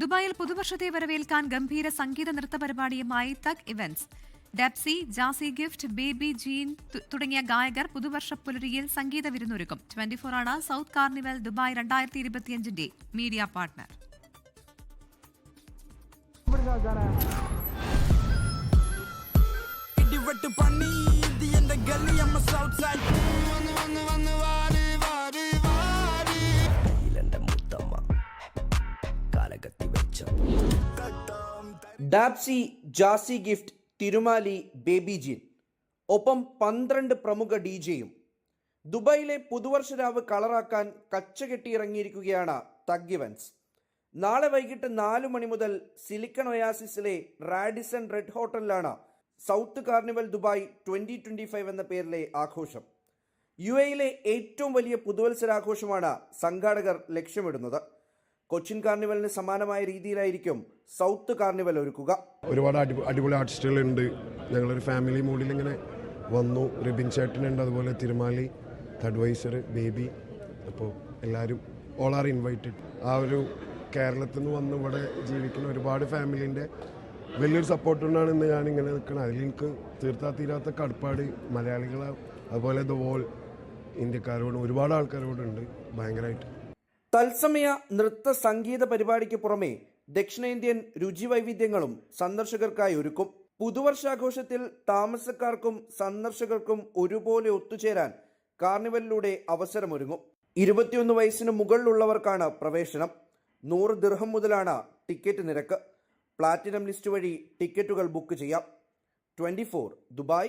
ദുബായിൽ പുതുവർഷത്തെ വരവേൽക്കാൻ ഗംഭീര സംഗീത നൃത്ത പരിപാടിയുമായി തക് ഇവന്റ്സ്. ഡെപ്സി ജാസി ഗിഫ്റ്റ് ബേബി ജീൻ തുടങ്ങിയ ഗായകർ പുതുവർഷ പുലരിയിൽ സംഗീത വിരുന്നൊരുക്കും. ട്വന്റി ഫോർ ആണ് സൗത്ത് കാർണിവൽ ദുബായ് രണ്ടായിരത്തി ഇരുപത്തിയഞ്ചിന്റെ മീഡിയ പാർട്ട്ണർ. ഇടിവെട്ട് പണി എന്റെ അമ്മ സൗത്ത് സൈഡ് ഡാപ്സി ജാസി ഗിഫ്റ്റ് തിരുമാലി ബേബി ജീൻ. ഒപ്പം പന്ത്രണ്ട് പ്രമുഖ ഡി ജെയും. ദുബായിലെ പുതുവർഷ രാവ് കളറാക്കാൻ കച്ചകെട്ടിയിറങ്ങിയിരിക്കുകയാണ് തഗ് ഇവൻസ്. നാളെ വൈകിട്ട് നാലു മണി മുതൽ സിലിക്കൺ ഒയാസിസിലെ Radisson red ഹോട്ടലിലാണ് South Carnival Dubai twenty twenty five എന്ന പേരിലെ ആഘോഷം. യു എയിലെ ഏറ്റവും വലിയ പുതുവത്സരാഘോഷമാണ് സംഘാടകർ ലക്ഷ്യമിടുന്നത്. കൊച്ചിൻ കാർണിവലിന് സമാനമായ രീതിയിലായിരിക്കും സൗത്ത് കാർണിവൽ ഒരുക്കുക. ഒരുപാട് അടി അടിപൊളി ആർട്ടിസ്റ്റുകളുണ്ട്. ഞങ്ങളൊരു ഫാമിലി മൂഡിൽ ഇങ്ങനെ വന്നു. റിബിൻ ചേട്ടനുണ്ട് അതുപോലെ തിരുമാലി അഡ്വൈസർ ബേബി. അപ്പോൾ എല്ലാവരും ഓൾ ആർ ഇൻവൈറ്റഡ് ആ ഒരു കേരളത്തിൽ നിന്ന് വന്ന് ഇവിടെ ജീവിക്കുന്ന ഒരുപാട് ഫാമിലീന്റെ വലിയൊരു സപ്പോർട്ട് ഇന്ന് ഞാൻ ഇങ്ങനെ നിൽക്കുന്നത് അതിൽ എനിക്ക് തീർത്താ തീരാത്ത കടപ്പാട് മലയാളികൾ അതുപോലെ ദ വോൾ ഇന്ത്യക്കാരോടും ഒരുപാട് ആൾക്കാരോടുണ്ട് ഭയങ്കരമായിട്ട് തത്സമയ നൃത്ത സംഗീത പരിപാടിക്ക് പുറമെ ദക്ഷിണേന്ത്യൻ രുചി വൈവിധ്യങ്ങളും സന്ദർശകർക്കായി ഒരുക്കും. പുതുവർഷാഘോഷത്തിൽ താമസക്കാർക്കും സന്ദർശകർക്കും ഒരുപോലെ ഒത്തുചേരാൻ കാർണിവലിലൂടെ അവസരമൊരുങ്ങും. ഇരുപത്തിയൊന്ന് വയസ്സിന് മുകളിലുള്ളവർക്കാണ് പ്രവേശനം. നൂറ് ദിർഹം മുതലാണ് ടിക്കറ്റ് നിരക്ക്. പ്ലാറ്റിനം ലിസ്റ്റ് വഴി ടിക്കറ്റുകൾ ബുക്ക് ചെയ്യാം. Twenty Dubai